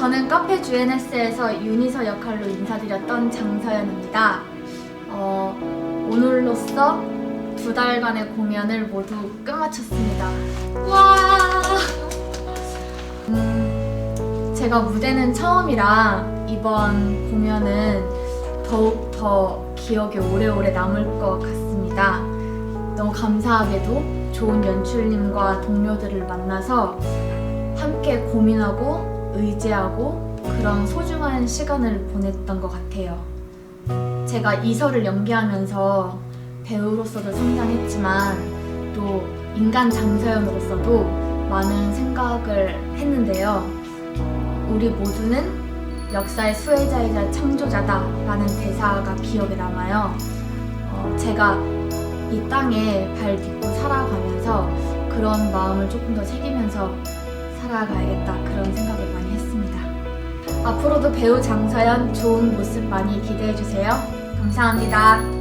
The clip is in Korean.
저는 카페 GNS에서 유니서 역할로 인사드렸던 장서연입니다. 어, 오늘로써 두 달간의 공연을 모두 끝마쳤습니다. 와! 음, 제가 무대는 처음이라 이번 공연은 더욱 더 기억에 오래오래 남을 것 같습니다. 너무 감사하게도 좋은 연출님과 동료들을 만나서 함께 고민하고 의지하고 그런 소중한 시간을 보냈던 것 같아요. 제가 이설을 연기하면서 배우로서도 성장했지만 또 인간 장서연으로서도 많은 생각을 했는데요. 우리 모두는 역사의 수혜자이자 창조자다라는 대사가 기억에 남아요. 어, 제가 이 땅에 발 딛고 살아가면서 그런 마음을 조금 더 새기면서 살아가야겠다 그런 했습니다. 앞으로도 배우 장서연 좋은 모습 많이 기대해 주세요. 감사합니다.